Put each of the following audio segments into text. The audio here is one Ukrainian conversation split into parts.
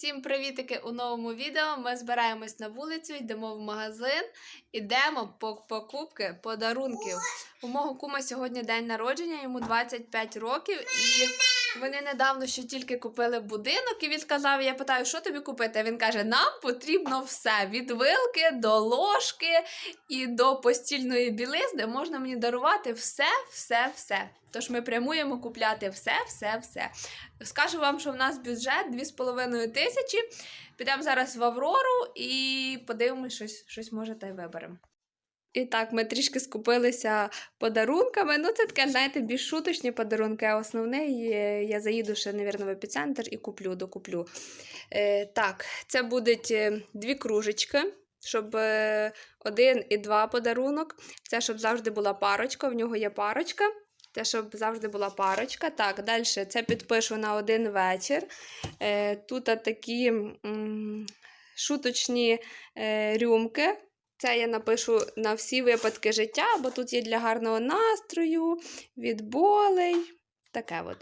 Всім привітики у новому відео. Ми збираємось на вулицю, йдемо в магазин, ідемо по покупки подарунків. У мого кума сьогодні день народження, йому 25 років, і вони недавно ще тільки купили будинок. І він сказав: я питаю, що тобі купити? Він каже: нам потрібно все: від вилки до ложки і до постільної білизни можна мені дарувати все, все, все. Тож ми прямуємо купляти все, все, все. Скажу вам, що в нас бюджет 2,5 тисячі. Підемо зараз в Аврору і подивимось, щось, щось може та й виберемо. І так, ми трішки скупилися подарунками. Ну, це таке, знаєте, більш шуточні подарунки, а основний е, я заїду ще, мабуть, в епіцентр і куплю, докуплю. Е, так, це будуть е, дві кружечки. Щоб е, один і два подарунок. Це щоб завжди була парочка, в нього є парочка. Те, щоб завжди була парочка. Так, далі це підпишу на один вечір. Е, тут такі м, шуточні е, рюмки. Це я напишу на всі випадки життя, бо тут є для гарного настрою, від болей. Таке от.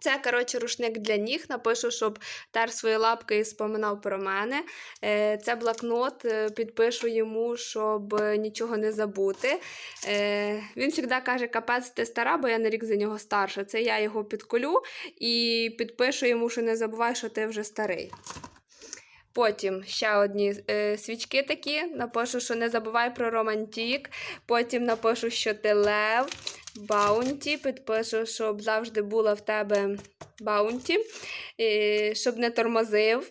Це, коротше, рушник для ніг. Напишу, щоб тер свої лапки і споминав про мене. Е, Це блокнот, е, підпишу йому, щоб нічого не забути. Е, Він завжди каже, капець, ти стара, бо я на рік за нього старша. Це я його підколю і підпишу йому, що не забувай, що ти вже старий. Потім ще одні е, свічки такі. Напишу, що не забувай про романтік. Потім напишу, що ти лев, баунті. Підпишу, щоб завжди була в тебе баунті, е, щоб не тормозив.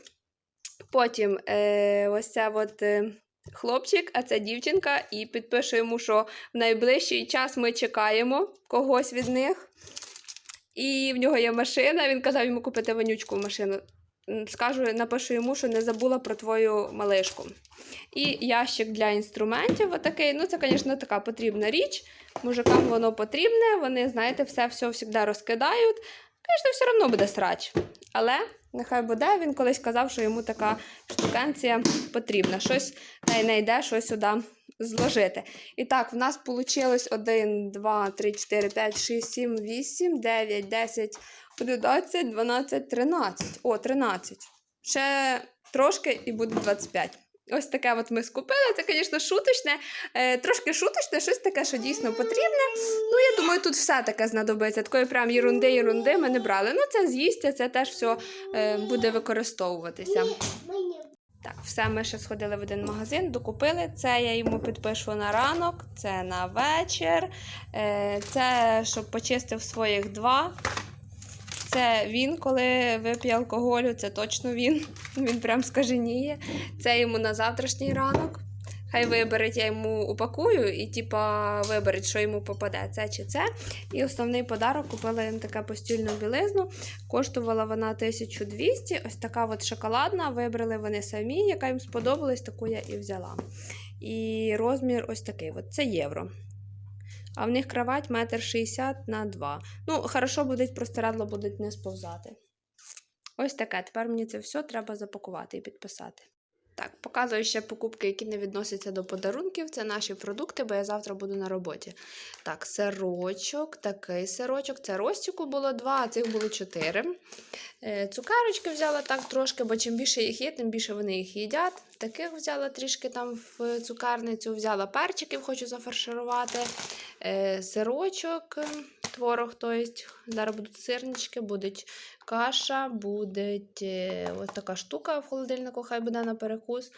Потім е, ось це от. Е, Хлопчик, а це дівчинка, і підпишу йому, що в найближчий час ми чекаємо когось від них. І в нього є машина. Він казав йому купити вонючку машину скажу, напишу йому, що не забула про твою малишку. І ящик для інструментів. Отакий. Ну, це, звісно, така потрібна річ. Мужикам воно потрібне, вони, знаєте, все все завжди розкидають. Звісно, все одно буде срач. Але нехай буде, він колись казав, що йому така штукенція потрібна. Щось не йде, що сюди зложити. І так, в нас вийшло 1, 2, 3, 4, 5, 6, 7, 8, 9, 10, 11, 12, 13. О, 13. Ще трошки і буде 25. Ось таке от ми скупили. Це, звісно, шуточне, е, трошки шуточне, щось таке, що дійсно потрібне. Ну, я думаю, тут все таке знадобиться. Такої прям єрунди, єрунди ми не брали. Ну, це з'їсть, це теж все е, буде використовуватися. Так, все, ми ще сходили в один магазин, докупили. Це я йому підпишу на ранок, це на вечір. Е, Це щоб почистив своїх два. Це він, коли вип'є алкоголю, це точно він. Він прям скаженіє. Це йому на завтрашній ранок. Хай вибереть, я йому упакую і типа вибереть, що йому попаде, це чи це. І основний подарок купила їм таку постільну білизну. Коштувала вона 1200. Ось така от шоколадна. Вибрали вони самі, яка їм сподобалась, таку я і взяла. І розмір ось такий: от, це євро. А в них кровать метр шістдесят на два. Ну, хорошо буде, простирадло будуть не сповзати. Ось таке. Тепер мені це все треба запакувати і підписати. Так, показую ще покупки, які не відносяться до подарунків. Це наші продукти, бо я завтра буду на роботі. Так, сирочок, такий сирочок. Це розтіку було два, а цих було чотири. Е, Цукерочки взяла так трошки, бо чим більше їх є, тим більше вони їх їдять. Таких взяла трішки там в цукерницю, взяла перчиків, хочу зафарширувати. Е, Сирочок, творог, тобто зараз будуть сирнички, будуть каша, буде ось така штука в холодильнику, хай буде на перекус.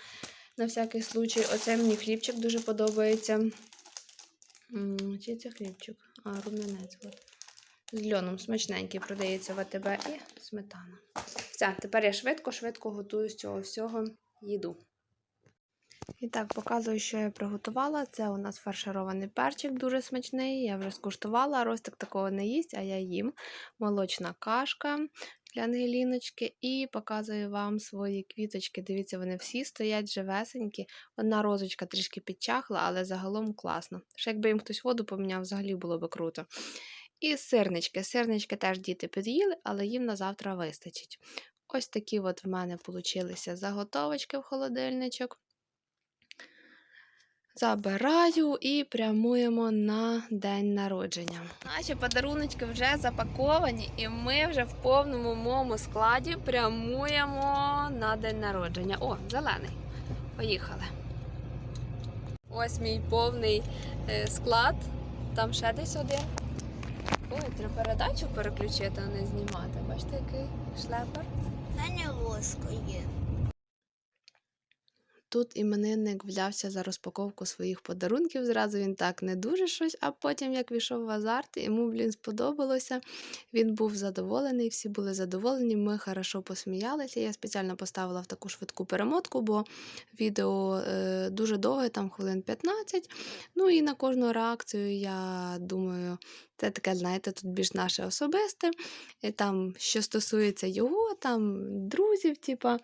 На всякий случай. Оце мені хлібчик дуже подобається. Чи це хлібчик? А, рум'янець. З льоном смачненький продається в АТБ і сметана. Все, тепер я швидко-швидко готую з цього всього їду. І так, показую, що я приготувала. Це у нас фарширований перчик дуже смачний. Я вже скуштувала, Ростик такого не їсть, а я їм. Молочна кашка для Ангеліночки. І показую вам свої квіточки. Дивіться, вони всі стоять живесенькі. Одна розочка трішки підчахла, але загалом класно. Ще якби їм хтось воду поміняв, взагалі було би круто. І сирнички. Сирнички теж діти під'їли, але їм на завтра вистачить. Ось такі от в мене получилися заготовочки в холодильничок. Забираю і прямуємо на день народження. Наші подаруночки вже запаковані, і ми вже в повному моєму складі прямуємо на день народження. О, зелений. Поїхали. Ось мій повний е, склад. Там ще десь один. Ой, треба передачу переключити, а не знімати. Бачите, який шлепер? Та не ложка є. Тут іменинник взявся за розпаковку своїх подарунків. Зразу він так не дуже щось, а потім, як війшов в азарт, йому, блін, сподобалося. Він був задоволений, всі були задоволені. Ми хорошо посміялися. Я спеціально поставила в таку швидку перемотку, бо відео е, дуже довге, там хвилин 15. Ну і на кожну реакцію, я думаю, це таке, знаєте, тут більш наше особисте. І там, що стосується його, там друзів, типа.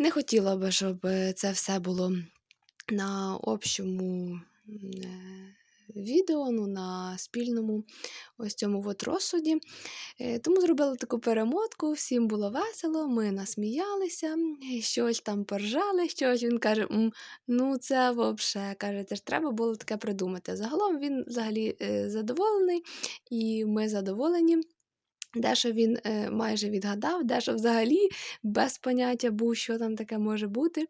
Не хотіла би, щоб це все було на общому е, відео, ну, на спільному ось цьому от розсуді. Е, Тому зробила таку перемотку, всім було весело, ми насміялися, щось там поржали, щось. Він каже, ну це взагалі, каже, це ж треба було таке придумати. Загалом він взагалі е, задоволений, і ми задоволені. Дещо він е, майже відгадав, дещо взагалі без поняття був, що там таке може бути.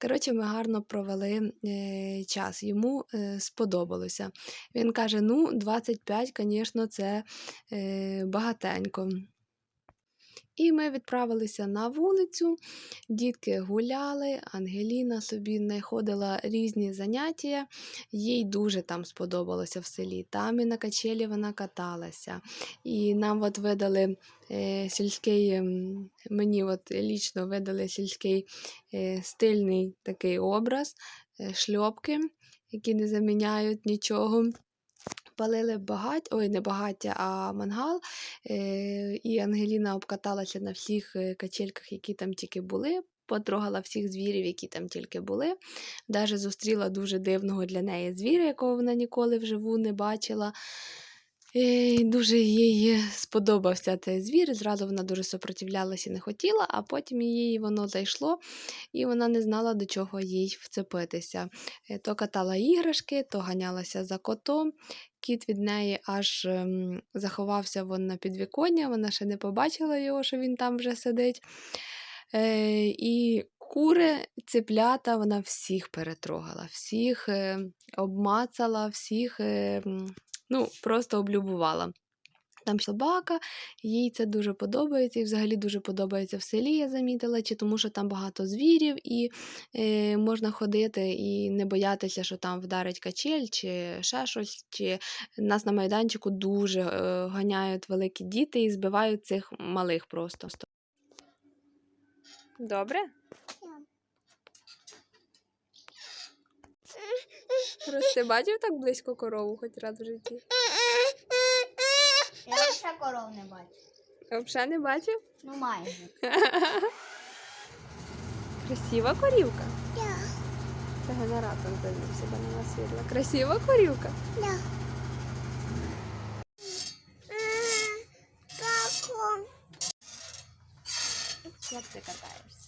Коротше, ми гарно провели е, час. Йому е, сподобалося. Він каже: ну, 25, звісно, це багатенько. І ми відправилися на вулицю, дітки гуляли, Ангеліна собі знаходила різні заняття, їй дуже там сподобалося в селі. Там і на качелі вона каталася. І нам от видали е, сільський, ем, мені от лічно видали сільський е, стильний такий образ, е, шльопки, які не заміняють нічого. Палили багаття, ой, не багаття, а мангал. Е, і Ангеліна обкаталася на всіх е, качельках, які там тільки були. Потрогала всіх звірів, які там тільки були. Даже зустріла дуже дивного для неї звіра, якого вона ніколи вживу не бачила. Дуже їй сподобався цей звір. Зразу вона дуже сопротивлялася і не хотіла, а потім їй воно зайшло, і вона не знала, до чого їй вцепитися. Е, То катала іграшки, то ганялася за котом. Кіт від неї аж ем, заховався вон на підвіконня, вона ще не побачила його, що він там вже сидить. Е, і кури, цеплята, вона всіх перетрогала, всіх е, обмацала, всіх е, м, ну, просто облюбувала. Там собака, їй це дуже подобається, і взагалі дуже подобається в селі, я замітила, чи тому що там багато звірів, і е, можна ходити і не боятися, що там вдарить качель, чи ще щось. Чи нас на майданчику дуже е, ганяють великі діти і збивають цих малих просто. Добре? Просто бачив так близько корову хоч раз в житті? Я ще коров не бачу. Взагалі не бачив? Ну майже. Красива корівка. Це генератор завів себе на нас світло. Красива корівка. Як ти катаєшся?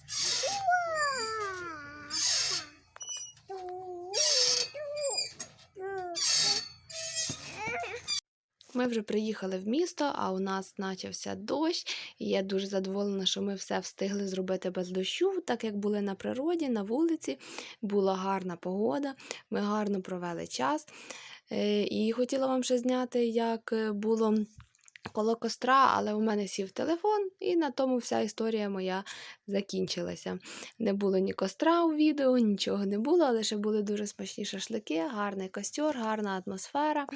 Ми вже приїхали в місто, а у нас почався дощ, і я дуже задоволена, що ми все встигли зробити без дощу, так як були на природі, на вулиці. Була гарна погода, ми гарно провели час. Е, І хотіла вам ще зняти, як е, було коло костра, але у мене сів телефон, і на тому вся історія моя закінчилася. Не було ні костра у відео, нічого не було, ще були дуже смачні шашлики, гарний костер, гарна атмосфера.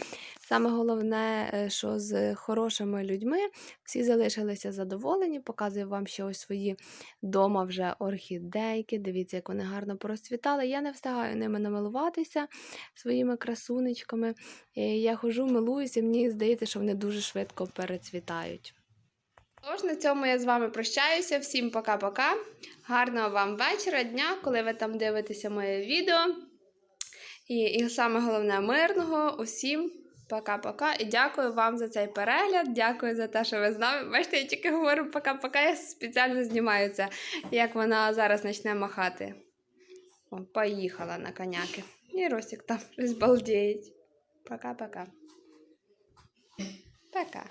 Саме головне, е, що з хорошими людьми всі залишилися задоволені. Показую вам ще ось свої дома вже орхідейки. Дивіться, як вони гарно порозцвітали. Я не встигаю ними намилуватися своїми красунечками. Е, Я хожу, милуюся, мені здається, що вони дуже швидко перецвітають. Тож на цьому я з вами прощаюся. Всім пока-пока. Гарного вам вечора, дня, коли ви там дивитеся моє відео. І, і саме головне мирного. Усім пока-пока. І дякую вам за цей перегляд. Дякую за те, що ви з нами. Бачите, я тільки говорю пока-пока. Я спеціально знімаю це, як вона зараз почне махати. О, поїхала на коняки. І Росик там щось. Пока-пока. Пока.